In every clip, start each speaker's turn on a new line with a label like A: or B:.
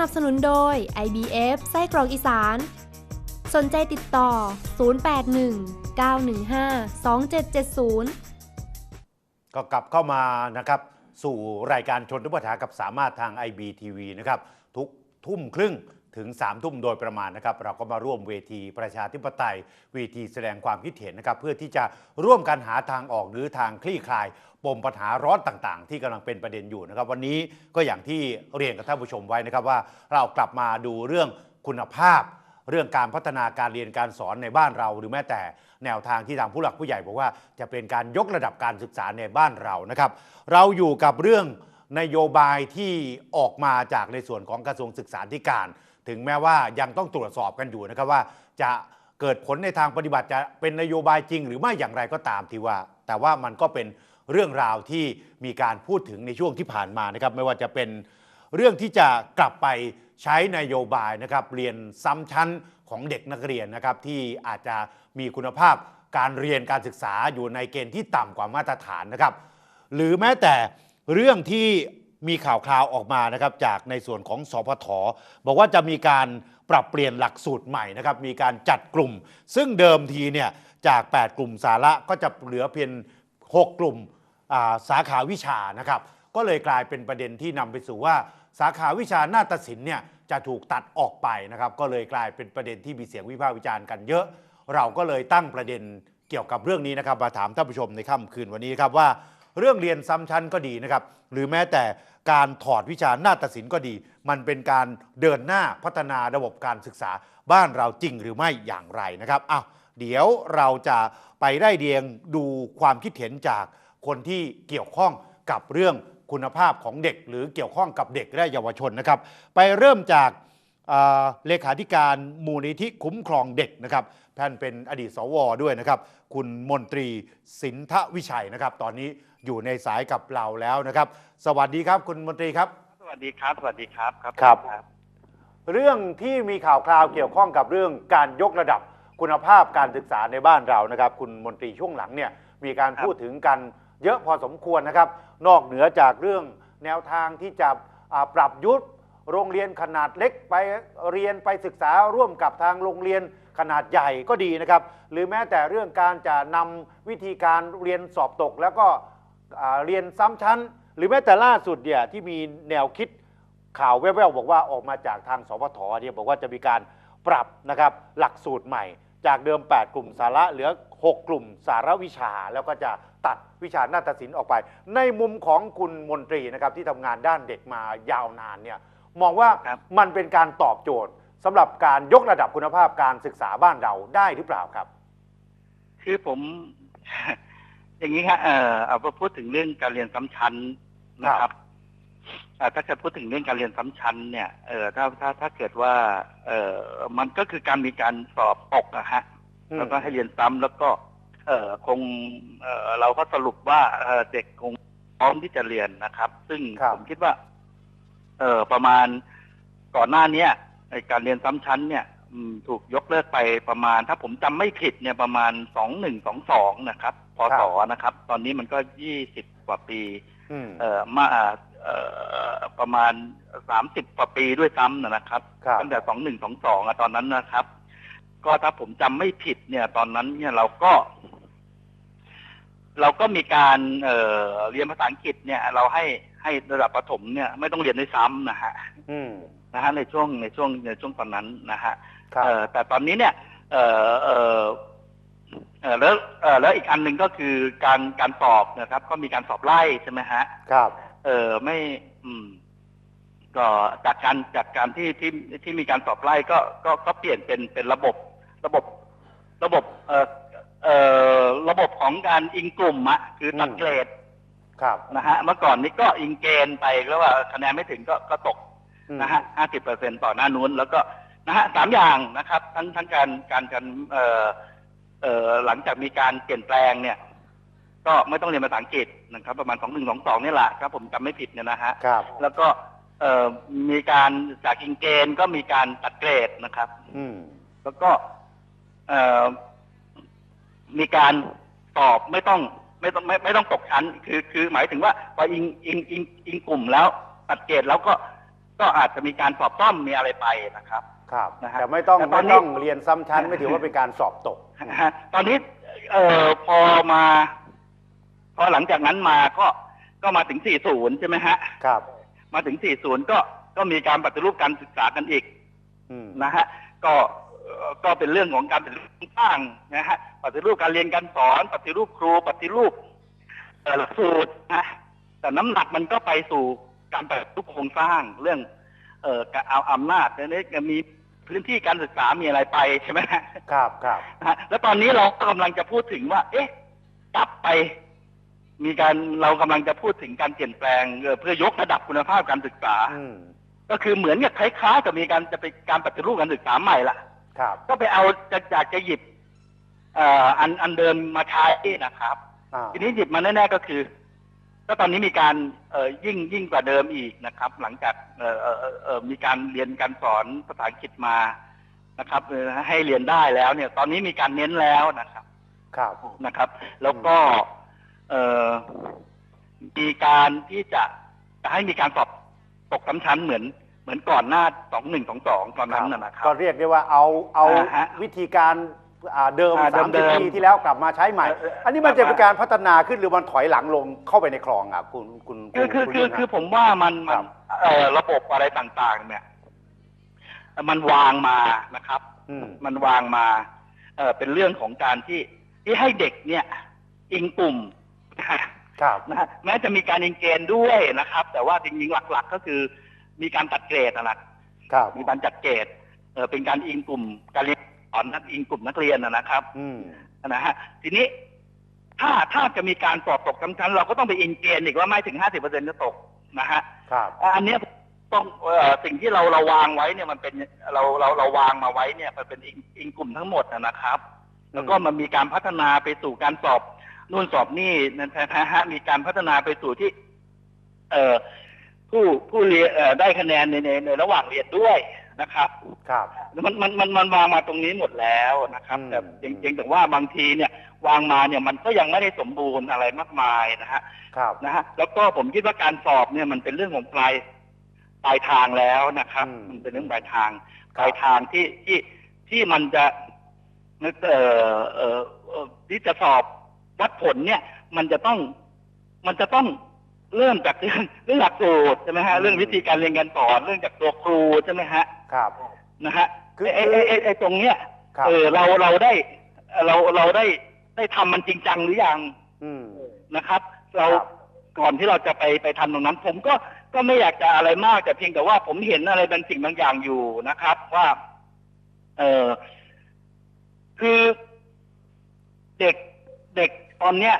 A: นับสนุนโดย IBF ไส้กรอกอีสาน สนใจติดต่อ 081 915 2770
B: ก็กลับเข้ามานะครับสู่รายการชนทุกปัญหากับสามารถทาง IBTV นะครับทุกทุ่มครึ่ง ถึง3ามทุ่มโดยประมาณนะครับ เราก็มาร่วมเวทีประชาธิปไตย เวทีแสดงความคิดเห็นนะครับ เพื่อที่จะร่วมกันหาทางออกหรือทางคลี่คลาย ปมปัญหาร้อนต่างๆ ที่กำลังเป็นประเด็นอยู่นะครับ วันนี้ก็อย่างที่เรียนกับท่านผู้ชมไว้นะครับว่าเรากลับมาดูเรื่องคุณภาพ เรื่องการพัฒนาการเรียนการสอนในบ้านเรา หรือแม้แต่แนวทางที่ทางผู้หลักผู้ใหญ่บอกว่าจะเป็นการยกระดับการศึกษาในบ้านเรานะครับ เราอยู่กับเรื่องนโยบายที่ออกมาจากในส่วนของกระทรวงศึกษาธิการ ถึงแม้ว่ายังต้องตรวจสอบกันอยู่นะครับว่าจะเกิดผลในทางปฏิบัติจะเป็นนโยบายจริง หรือไม่อย่างไรก็ตามที่ว่า แต่ว่ามันก็เป็นเรื่องราวที่มีการพูดถึงในช่วงที่ผ่านมานะครับ ไม่ว่าจะเป็นเรื่องที่จะกลับไปใช้นโยบายนะครับเรียนซ้ำชั้นของเด็กนักเรียนนะครับที่อาจจะมีคุณภาพการเรียนการศึกษาอยู่ในเกณฑ์ที่ต่ำกว่ามาตรฐานนะครับ หรือแม้แต่เรื่องที่ มีข่าวคราวออกมานะครับจากในส่วนของสพทบอกว่าจะมีการปรับเปลี่ยนหลักสูตรใหม่นะครับมีการจัดกลุ่ม ซึ่งเดิมทีเนี่ยจาก 8 กลุ่มสาระก็จะเหลือเพียง 6 กลุ่มาสาขาวิชานะครับก็เลยกลายเป็นประเด็นที่นำไปสู่ว่า สาขาวิชานาฏศิลป์เนี่ยจะถูกตัดออกไปนะครับก็เลยกลายเป็นประเด็นที่มีเสียงวิพากษ์วิจารณ์กันเยอะ เราก็เลยตั้งประเด็นเกี่ยวกับเรื่องนี้นะครับมาถามท่านผู้ชมในค่ำคืนวันนี้ครับว่า เรื่องเรียนซ้ำชั้นก็ดีนะครับ หรือแม้แต่การถอดวิชาหน้าฏศิลป์ก็ดี มันเป็นการเดินหน้าพัฒนาระบบการศึกษาบ้านเราจริงหรือไม่อย่างไรนะครับอ้าวเดี๋ยวเราจะไปได้เรียงดูความคิดเห็นจากคนที่เกี่ยวข้องกับเรื่องคุณภาพของเด็ก หรือเกี่ยวข้องกับเด็กและเยาวชนนะครับ ไปเริ่มจากเอ่อเลขาธิการมูลนิธิคุ้มครองเด็กนะครับ ท่านเป็นอดีตสวด้วยนะครับ คุณมนตรีสินทวิชัยนะครับ ตอนนี้ อยู่ในสายกับเราแล้วนะครับ สวัสดีครับคุณมนตรีครับ
C: สวัสดีครับ สวัสดีครับครับ
B: ครับ
C: ครับ
B: เรื่องที่มีข่าวคราวเกี่ยวข้องกับเรื่องการยกระดับคุณภาพการศึกษาในบ้านเรานะครับ คุณมนตรีช่วงหลังเนี่ยมีการพูดถึงกันเยอะพอสมควรนะครับ นอกเหนือจากเรื่องแนวทางที่จะอ่าปรับยุทธโรงเรียนขนาดเล็กไปเรียนไปศึกษาร่วมกับทางโรงเรียนขนาดใหญ่ก็ดีนะครับ หรือแม้แต่เรื่องการจะนำวิธีการเรียนสอบตก แล้วก็อ่า เรียนซ้ำชั้น หรือแม้แต่ล่าสุดเนี่ยที่มีแนวคิดข่าวแว่วๆบอกว่าออกมาจากทางสพทเนี่ยบอกว่าจะมีการปรับนะครับหลักสูตรใหม่ จากเดิม 8 กลุ่มสาระเหลือ 6 กลุ่มสารวิชา แล้วก็จะตัดวิชานาฏศิลป์ออกไป ในมุมของคุณมนตรีนะครับที่ทำงานด้านเด็กมายาวนานเนี่ยมองว่า
C: ครับ
B: มันเป็นการตอบโจทย์สำหรับการยกระดับคุณภาพการศึกษาบ้านเราได้หรือเปล่าครับ
C: คือผม อย่างนี้ครับเอ่อเอามาพูดถึงเรื่องการเรียนซ้ำชั้นนะค
B: ครั
C: รับบเอ่อถ้าเกิดพูดถึงเรื่องการเรียนซ้ำชั้นเนี่ยเออถ้าถ้าถ้าเกิดว่า เออมันก็คือการมีการสอบตกอะฮะ
B: อืม
C: แล้วก็ให้เรียนซ้ำแล้วก็ เออคงเออเราก็สรุปว่าเอ่อเด็กคงพร้อมที่จะเรียนนะครับ ซึ่ง
B: ครับ
C: ผมคิดว่า เออประมาณก่อนหน้าเนี้ยไอการเรียนซ้ำชั้นเนี่ยอืม ถูกยกเลิกไปประมาณ ถ้าผมจำไม่ผิดเนี่ยประมาณสองหนึ่งสองสองนะครับพศนะครับ ตอนนี้มันก็ยี่สิบกว่าปี
B: อืม
C: เอ่อมาเอ่อประมาณสามสิบกว่าปีด้วยซ้ำนะครับ
B: ครับ
C: ตั้งแต่สองหนึ่งสองสองอะตอนนั้นนะครับ ก็ถ้าผมจำไม่ผิดเนี่ย ตอนนั้นเนี่ยเราก็ เราก็มีการเอ่อเรียนภาษาอังกฤษเนี่ย เราให้ให้ระดับประถมเนี่ย ไม่ต้องเรียนด้วยซ้ำนะฮะ
B: อืม
C: นะฮะในช่วงในช่วงในช่วงตอนนั้นนะฮะ
B: ครับ
C: เอ่อ แต่ตอนนี้เนี่ยเอ่อเอ่อเอ่อแล้วเอ่อแล้วอีกอันหนึ่งก็คือการการสอบนะครับ ก็มีการสอบไล่ใช่ไหมฮะ
B: ครับ
C: เออไม่ อืม ก็จากการจากการที่ที่ที่มีการสอบไล่ก็ก็ก็เปลี่ยนเป็นเป็นระบบ ระบบ ระบบเอ่อเอ่อระบบของการอิงกลุ่มอะคือตัด
B: อืม
C: เกรด
B: ครับ
C: นะฮะเมื่อก่อนนี้ก็อิงเกณฑ์ไปแล้วว่าคะแนนไม่ถึงก็ก็ตก
B: อืม
C: นะฮะห้าสิบเปอร์เซ็นต่อหน้านู้นแล้วก็ นะฮะสามอย่างนะครับ ทั้งทั้งการการการเอ่อเอ่อหลังจากมีการเปลี่ยนแปลงเนี่ย ก็ไม่ต้องเรียนภาษาอังกฤษนะครับ ประมาณสองหนึ่งสองสองนี่แหละครับ ผมจำไม่ผิดเนี่ยนะฮะ
B: ครับ
C: แล้วก็เอ่อมีการจากอิงเกณฑ์ก็มีการตัดเกรดนะครับ
B: อืม
C: แล้วก็เอ่อมีการสอบไม่ต้องไม่ต้องไม่ไม่ต้องตกชั้น คือคือหมายถึงว่าพออิงอิงอิงอิงกลุ่มแล้วตัดเกรดแล้วก็ก็อาจจะมีการสอบซ่อมมีอะไรไปนะครับ
B: ครับ
C: นะฮะ
B: แต่ไม่ต้อง
C: แต่ตอ
B: ไม่
C: นนี้
B: ต้องเรียนซ้ำชั้น ไม่ถือว่าเป็นการสอบตก
C: นะฮะตอนนี้เอ่อพอมาพอหลังจากนั้นมาก็ก็มาถึง 40 ใช่ไหมฮะ
B: ครับ
C: มาถึง 40 ก็ก็มีการปฏิรูปการศึกษากันอีก
B: อืม
C: นะฮะ ก็เอ่อก็เป็นเรื่องของการปฏิรูปสร้างนะฮะปฏิรูปการเรียนการสอน ปฏิรูปครูปฏิรูปเอ่อหลักสูตรนะแต่น้ำหนักมันก็ไปสู่การปฏิรูปโครงสร้างเรื่อง เอ่อการเอาอำนาจเนี่ยมี พื้นที่การศึกษามีอะไรไปใช่ไหมฮะ
B: ครับครับ
C: นะฮะแล้วตอนนี้เรากำลังจะพูดถึงว่า เอ๊ะ กลับไป มีการเรากำลังจะพูดถึงการเปลี่ยนแปลงเอ่อเพื่อยกระดับคุณภาพการศึกษา
B: อืม
C: ก็คือเหมือนกับคล้ายๆกับมีการจะเป็นการปฏิรูปการศึกษาใหม่ละ
B: ครับ
C: ก็ไปเอาจะอยากจะหยิบเอ่ออันอันเดิมมาใช้นะครับ
B: อ่า
C: ทีนี้หยิบมาแน่ๆก็คือ ก็ตอนนี้มีการเอ่อยิ่งยิ่งกว่าเดิมอีกนะครับ หลังจากเอ่อเอ่อเอ่อเอ่อมีการเรียนการสอนภาษาอังกฤษมานะครับเอ่อให้เรียนได้แล้วเนี่ย ตอนนี้มีการเน้นแล้วนะครับ
B: ครับ
C: นะครับ แล้วก็เอ่อมีการที่จะจะให้มีการสอบตกซ้ำชั้นเหมือนเหมือนก่อนหน้าสองหนึ่งสองสองตอนนั้นนะนะครั
B: ก็
C: บ
B: เรียกได้ว่าเอาเอา
C: อ่าฮะ
B: วิธีการ อ่าเดิม
C: อ่า
B: สาม
C: เดิ
B: สิบ
C: มๆ
B: ปีที่แล้วกลับมาใช้ใหม่
C: เออเออ
B: อันนี้มันจะเป็นการพัฒนาขึ้นหรือมันถอยหลังลงเข้าไปในคลองอะคุณคุณ
C: คือคือ
B: ณ
C: คือ
B: ยุ่น
C: คือ
B: ฮะ
C: ผมว่ามันมั
B: คนรับ
C: เอ่อระบบอะไรต่างๆ เนี่ย มันวางมานะครับ
B: อืม
C: มันวางมาเอ่อเป็นเรื่องของการที่ที่ให้เด็กเนี่ยอิงกลุ่ม
B: ครับ
C: นะฮะแม้จะมีการอิงเกณฑ์ด้วยนะครับ แต่ว่าจริงๆหลัก ๆ ก็คือมีการตัดเกรดนะนะครับ มีการจัดเกรดเออเป็นการอิงกลุ่มการเรียน สอนนักอิงกลุ่มนักเรียนนะนะครับ
B: อืม
C: นะฮะทีนี้ถ้าถ้าจะมีการสอบตกซ้ำๆเราก็ต้องไปอิงเกณฑ์อีกว่าไม่ถึงห้าสิบเปอร์เซ็นต์จะตกนะฮะ
B: ครับ
C: อันเนี้ยต้องเอ่อสิ่งที่เราเราวางไว้เนี่ยมันเป็นเราเราเราวางมาไว้เนี่ยมันเป็นอิงอิงกลุ่มทั้งหมดนะนะครับ แล้วก็มันมีการพัฒนาไปสู่การสอบนู่นสอบนี่นะฮะมีการพัฒนาไปสู่ที่ เอ่อผู้ผู้เรียนเอ่อได้คะแนนในในในระหว่างเรียนด้วย นะครับ
B: ครับ
C: มันมันมันมันวางมาตรงนี้หมดแล้วนะครับ
B: อืม
C: แต่จริงๆแต่ว่าบางทีเนี่ยวางมาเนี่ยมันก็ยังไม่ได้สมบูรณ์อะไรมากมายนะฮะ
B: ครับ
C: นะฮะแล้วก็ผมคิดว่าการสอบเนี่ยมันเป็นเรื่องของปลายปลายทางแล้วนะครับ
B: อืม
C: มันเป็นเรื่องปลายทาง
B: ครับ
C: ปลายทางที่ที่ที่มันจะเอ่อเอ่อเอ่อที่จะสอบวัดผลเนี่ย มันจะต้องมันจะต้อง เริ่มจากเรื่องเรื่องหลักสูตรใช่ไหมฮะเรื่องวิธีการเรียนการสอนเรื่องจากตัวครูใช่ไหมฮะ
B: ครับ
C: นะฮะ
B: คือ
C: ไอ้ไอ้ไอ้ไอ้ตรงเนี้ย
B: ครับ
C: เออเราเราได้เราเราได้ได้ทำมันจริงจังหรือยัง
B: อืม
C: นะครับ เรา
B: ครับ
C: ก่อนที่เราจะไปไปทำตรงนั้น ผมก็ก็ไม่อยากจะอะไรมากแต่เพียงแต่ว่าผมเห็นอะไรบางสิ่งบางอย่างอยู่นะครับ ว่า เออคือเด็กเด็กตอนเนี้ย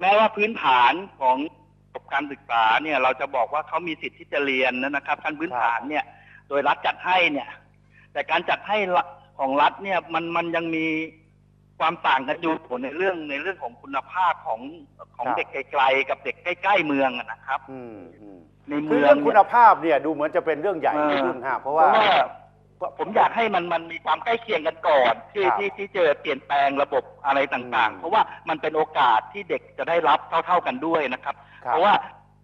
C: แม้ว่าพื้นฐานของระ บบการศึกษาเนี่ยเราจะบอกว่าเขามีสิทธิ์ที่จะเรียนนะครับขั้นพื้นฐานเนี่ย โดยรัฐจัดให้เนี่ย แต่การจัดให้ละของรัฐเนี่ยมันมันยังมีความต่างกันอยู่ในเรื่องในเรื่องของคุณภาพของของ
B: ครับ
C: เด็กไกลๆกับเด็กใกล้ ๆ เมืองอะนะครับ
B: อืมอืม
C: ใน
B: คือ
C: เมือง
B: เรื่อง
C: เนี่
B: คุ
C: ย
B: ณภาพเนี่ยดูเหมือนจะเป็นเรื่องใหญ่
C: เออ
B: คุณยุ่นฮะเพราะ
C: เพ
B: ว่า
C: ราะว่าผมอยากให้มันมันมีความใกล้เคียงกันก่อนที่
B: ครับ
C: ที่ที่เจอเปลี่ยนแปลงระบบอะไรต่าง
B: อืม
C: ๆเพราะว่ามันเป็นโอกาสที่เด็กจะได้รับเท่า ๆกันด้วยนะครับ
B: ครับ
C: เพราะว่า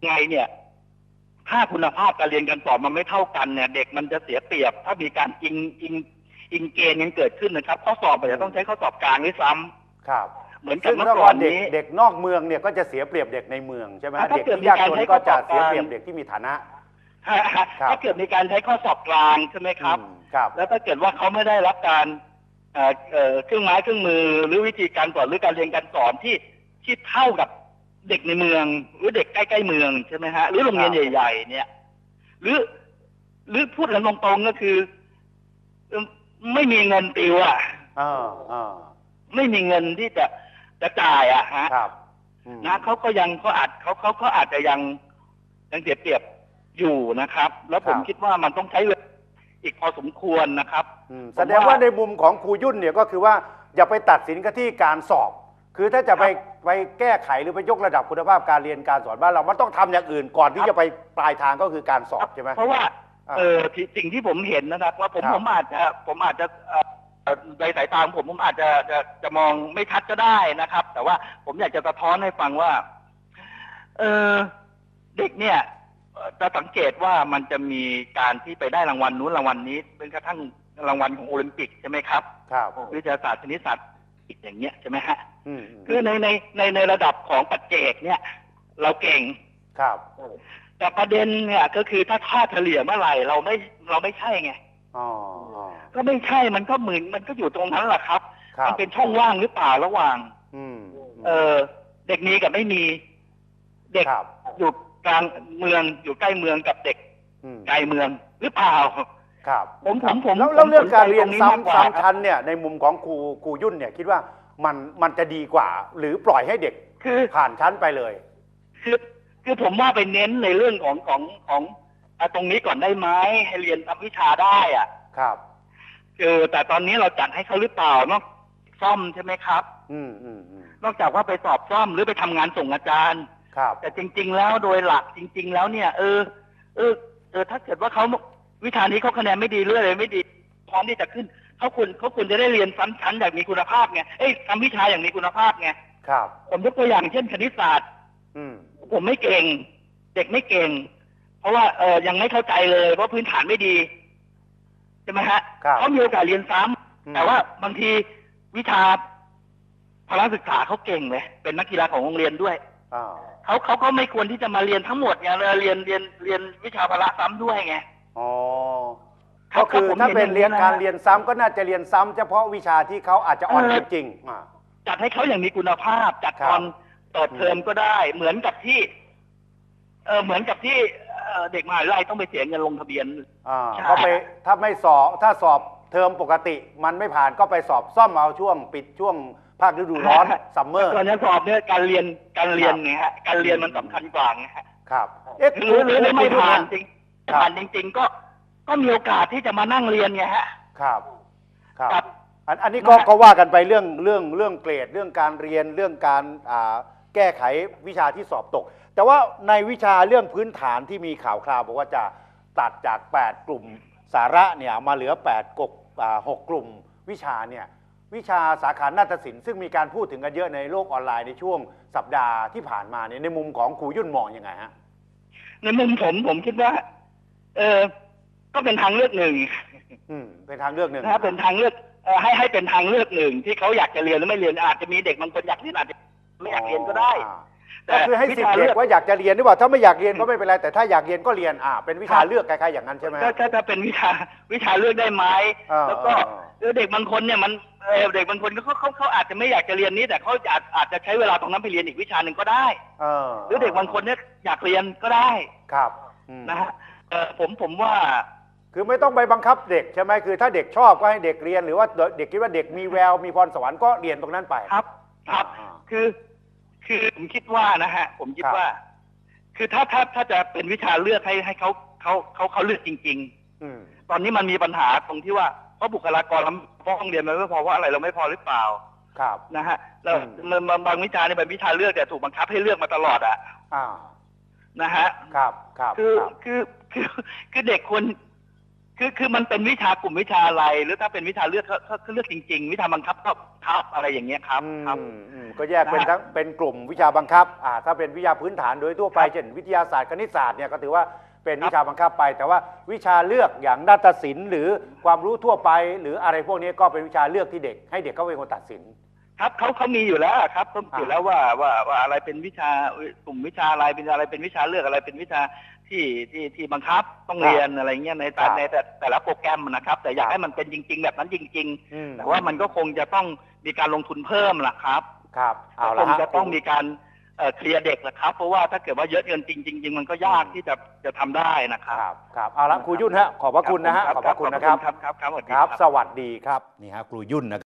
C: ไงเนี่ยถ้าคุณภาพการเรียนการสอนมันไม่เท่ากันเนี่ย เด็กมันจะเสียเปรียบ ถ้ามีการอิงอิงอิงเกณฑ์ยังเกิดขึ้นนะครับข้อสอบอาจจะต้องใช้ข้อสอบกลางด้วยซ้ำ
B: ครับ
C: เหมือนกับ
B: ซึ่ง
C: เมื่อ
B: ถ้า
C: ก่อ
B: ว่านเด็ก
C: นี้
B: เด็กนอกเมืองเนี่ยก็จะเสียเปรียบเด็กในเมืองใช่ไหม
C: ถ้า
B: เด็ก
C: เกิด
B: ที่ยากจน
C: มีการใช้
B: ก็จะ
C: ข้อสอบ
B: เสียเปรียบ
C: กลาง
B: เด็กที่มีฐานะครับ
C: ถ้าเกิดมีการใช้ข้อสอบกลางใช่ไหมครับ
B: อืมครับ
C: แล้วถ้าเกิดว่าเขาไม่ได้รับการเอ่อเอ่อเครื่องไม้เครื่องมือหรือวิธีการสอนหรือการเรียนการสอนที่ที่เท่ากับ เด็กในเมือง หรือเด็กใกล้ๆเมืองใช่ไหมฮะหรือโรงเรียน
B: ครับ
C: ใหญ่ ๆ เนี่ย หรือหรือพูดกันตรงๆก็คือเอิ่มไม่มีเงินติวอะ
B: อ่าอ่า
C: ไม่มีเงินที่จะจะจ่ายอะฮะ
B: ครับอืม
C: นะเขาก็ยังเขาอาจเขาเขาเขาอาจจะยังยังเสียเปรียบอยู่นะครับ แล้วผมคิดว่ามันต้องใช้เวลาอีกพอสมควรนะครับ
B: อืม
C: ผม
B: แสดงว่า
C: ว่า
B: ในมุมของครูยุ่นเนี่ยก็คือว่าอย่าไปตัดสินกันที่การสอบ คือถ้าจะไป ไปแก้ไขหรือไปยกระดับคุณภาพการเรียนการสอนบ้านเรา มันต้องทำอย่างอื่นก่อนที่จะไปปลายทางก็คือการสอบใช่ไหม
C: เพราะว่า
B: อ่า
C: เออที่สิ่งที่ผมเห็นนะครับ ว่าผม
B: ครับ
C: ผมอาจจะผมอาจจะเอ่อเอ่อในสายตาของผมผมอาจจะจะจะมองไม่ชัดก็ได้นะครับ แต่ว่าผมอยากจะสะท้อนให้ฟังว่า เออเด็กเนี่ยเอจะสังเกตว่ามันจะมีการที่ไปได้รางวัลนู้นรางวัลนี้เป็นกระทั่งรางวัลของโอลิมปิกใช่ไหมครับ
B: ครับ
C: วิทยาศาสตร์คณิตศาสตร์ อีกอย่างเงี้ยใช่ไหมฮะ
B: อืมอืม
C: คือในในในในระดับของปัจเจกเนี่ย เราเก่ง
B: ครับ
C: แต่ประเด็นเนี่ยก็คือถ้าค่าเฉลี่ยเมื่อไหร่เราไม่เราไม่ใช่ไง
B: อ๋ออ๋อ
C: ก็ไม่ใช่มันก็เหมือนมันก็อยู่ตรงนั้นแหละครับ
B: ครับ
C: มันเป็นช่องว่างหรือเปล่าระหว่าง
B: อืม
C: เออ เด็กมีกับไม่มี เด็ก
B: ครับ
C: อยู่กลางเมืองอยู่ใกล้เมืองกับเด็ก
B: อืม
C: ไกลเมืองหรือเปล่า
B: ครับ
C: ผมผมผม
B: แล้วแล้ว
C: ผม
B: เรื่องการเรียน
C: สนใจตรงนี้มากกว่า
B: ซ้ำซ้ำชั้นเนี่ยในมุมของครูครูยุ่นเนี่ยคิดว่ามันมันจะดีกว่า หรือปล่อยให้เด็ก
C: คือ
B: ผ่านชั้นไปเลย
C: คือคือผมว่าไปเน้นในเรื่องของของของอะตรงนี้ก่อนได้ไหมให้เรียนทำวิชาได้อะ
B: ครับ
C: คือแต่ตอนนี้เราจัดให้เขาหรือเปล่านอกซ่อมใช่ไหมครับ
B: อืมอืมอืม
C: นอกจากว่าไปสอบซ่อมหรือไปทำงานส่งอาจารย์
B: ครับ
C: แต่จริง ๆ แล้วโดยหลักจริง ๆ แล้วเนี่ย เออ เออเออถ้าเกิดว่าเขา วิชานี้เขาคะแนนไม่ดีเรื่อยเลยไม่ดี พร้อมที่จะขึ้นเขาควรเขาควรจะได้เรียนซ้ำชั้นอย่างมีคุณภาพไงเอ้ยทำวิชาอย่างมีคุณภาพไง
B: ครับ
C: ผมยกตัวอย่างเช่นคณิตศาสตร์
B: อืม
C: ผมไม่เก่ง เด็กไม่เก่ง เพราะว่าเออยังไม่เข้าใจเลยเพราะพื้นฐานไม่ดีใช่ไหมฮะ
B: ครับ
C: เขามีโอกาสเรียนซ้ำ
B: อืม
C: แต่ว่าบางทีวิชาพละศึกษาเขาเก่งเลย เป็นนักกีฬาของโรงเรียนด้วย
B: อ่า
C: เขาเขาก็ไม่ควรที่จะมาเรียนทั้งหมดไงเรียนเรียนเรียนวิชาพละซ้ำด้วยไง
B: อ๋อ
C: ครับ
B: ก็คือ
C: ผม
B: ถ้าเป็น
C: เห็นอย่างนี้
B: เรียน
C: นะ
B: การเรียนซ้ำก็น่าจะเรียนซ้ำเฉพาะวิชาที่เขาอาจจะอ่อน
C: เออ
B: จริงๆอ่า
C: จัดให้เขาอย่างมีคุณภาพ จัด
B: ครับ
C: ตอนเปิดเทอมก็ได้ เหมือนกับที่ เออเหมือนกับที่เอ่อเด็กมหาวิทยาลัยต้องไปเสียเงินลงทะเบียน
B: อ่า
C: ใช่
B: ก็ไปถ้าไม่สอบถ้าสอบเทอมปกติ มันไม่ผ่านก็ไปสอบซ่อมเอาช่วงปิดช่วงภาคฤดูร้อนซัมเมอร์
C: ตอนนี้สอบเนี่ยการเรียนการเรียน
B: ครับ
C: ไงฮะการเรียนมันสำคัญกว่าไงฮะ
B: ครับ เอ๊ะ
C: หรือหรือหรือไม่
B: ครู
C: ผ่าน
B: ยุ่
C: จริง
B: ครับ
C: ผ่านจริง ๆ ก็ก็มีโอกาสที่จะมานั่งเรียนไงฮะ
B: ครับ ครับ
C: ครับ
B: อันอันนี้ก็
C: นะฮะ
B: ก็ว่ากันไปเรื่องเรื่องเรื่องเกรดเรื่องการเรียนเรื่องการอ่าแก้ไขวิชาที่สอบตก แต่ว่าในวิชาเรื่องพื้นฐานที่มีข่าวคราวบอกว่าจะตัดจาก 8 กลุ่มสาระเนี่ยมาเหลือ8กกอ่าหกกลุ่มวิชาเนี่ยวิชาสาขานาฏศิลป์ซึ่งมีการพูดถึงกันเยอะในโลกออนไลน์ในช่วงสัปดาห์ที่ผ่านมาเนี่ยในมุมของครูยุ่นมองยังไงฮะ
C: ในมุมผมผมคิดว่า เออก็เป็นทางเลือกหนึ่ง
B: อืมเป็นทางเลือกหนึ่ง
C: นะครับเป็นทางเลือกเอ่อให้ให้เป็นทางเลือกหนึ่งที่เขาอยากจะเรียนหรือไม่เรียนอาจจะมีเด็กบางคนอยากเรียนอาจจะไม่อยากเรียนก็ได้
B: อ่า
C: แต่
B: ก็คือให้สิทธิ์
C: วิชาเลื
B: เด็
C: อก
B: กว่าอยากจะเรียนหรือเปล่าถ้าไม่อยากเรียนก็ไม่เป็นไรแต่ถ้าอยากเรียนก็เรียนอ่าเป็นวิชา
C: ครับ
B: เลือกคล้ายๆอย่างนั้นใช่ไหม
C: ก็
B: ฮะ
C: ก็จะเป็นวิชาวิชาเลือกได้ไหม
B: อ่า
C: แล้วก็
B: อ่า
C: เออเด็กบางคนเนี่ยมันเออเด็กบางคนก็เขาเขาเขาอาจจะไม่อยากจะเรียนนี้ แต่เขาอาจอาจจะใช้เวลาตรงนั้นไปเรียนอีกวิชาหนึ่งก็ได้
B: เออ
C: หรือเด็กบางคนเนี่ยอยากเรียนก็ได้
B: ครับอืม
C: นะฮะ เออผมผมว่า
B: คือไม่ต้องไปบังคับเด็กใช่ไหมคือถ้าเด็กชอบก็ให้เด็กเรียนหรือว่าเด็กคิดว่าเด็กมีแววมีพรสวรรค์ก็เรียนตรงนั้นไป
C: ครับ ครับ
B: อ่า
C: คือคือผมคิดว่านะฮะ ผมคิด
B: ครับ
C: ว่า คือถ้าถ้าถ้าจะเป็นวิชาเลือกให้ให้เขาเขาเขาเขาเลือกจริง
B: อืม
C: ๆตอนนี้มันมีปัญหาตรงที่ว่าเพราะบุคลากรเราเพราะห้องเรียนมันไม่พอว่าอะไรเราไม่พอหรือเปล่า
B: ครับ
C: นะฮะแล้ว
B: อืม
C: มันบางบางวิชาเนี่ยเป็นวิชาเลือกแต่ถูกบังคับให้เลือกมาตลอดอะ
B: อ่า
C: นะฮะ
B: ครับครับ
C: คือ
B: ครับ
C: คือคือคือเด็กควรคือคือมันเป็นวิชากลุ่มวิชาอะไร หรือถ้าเป็นวิชาเลือกก็ก็ก็เลือกจริง ๆ วิชาบังคับก็ครับอะไรอย่างเงี้ยครับ
B: อืม
C: ครับ
B: อืมก็แยกเป็น
C: นะฮะ
B: ทั้งเป็นกลุ่มวิชาบังคับอ่าถ้าเป็นวิชาพื้นฐานโดยทั่วไป
C: ครับ
B: เช่นวิทยาศาสตร์คณิตศาสตร์เนี่ยก็ถือว่าเป็น
C: ครับ
B: วิชาบังคับไป แต่ว่าวิชาเลือกอย่างนาฏศิลป์หรือความรู้ทั่วไป หรืออะไรพวกนี้ก็เป็นวิชาเลือกที่เด็ก ให้เด็กเขาเป็นคนตัดสิน
C: ครับเขาเขามีอยู่แล้วครับเขามีอยู่แล้วว่าว่าว่าอะไรเป็นวิชากลุ่มวิชาอะไรเป็นอะไรเป็นวิชาเลือกอะไรเป็นวิชาที่ที่ที่บังคับต้อง
B: ครับ
C: เรียนอะไรเงี้ยในแต่
B: ครับ
C: ในแต่แต่ละโปรแกรมนะครับ แต่อยาก
B: ครับ
C: ให้มันเป็นจริง ๆ แบบนั้นจริง
B: อืม
C: ๆแต่ว่ามันก็คงจะต้องมีการลงทุนเพิ่มล่ะครับ
B: ครับเอา
C: ค
B: ละ
C: ง
B: ฮะ
C: จะต้องมีการเอ่อเคลียร์เด็กนะครับ เพราะว่าถ้าเกิดว่าเยอะเกินจริงจริงๆมันก็ยากที่จะจะทำได้นะค
B: ครับรับครับเอาละครูยุ่นฮะขอบพระคุณนะฮะขอบพระคุณ
C: รั
B: นะครับ
C: ครับครับครับสวัสดี
B: ครับ สวัสดีครับนี่ฮะครูยุ่นนะครับ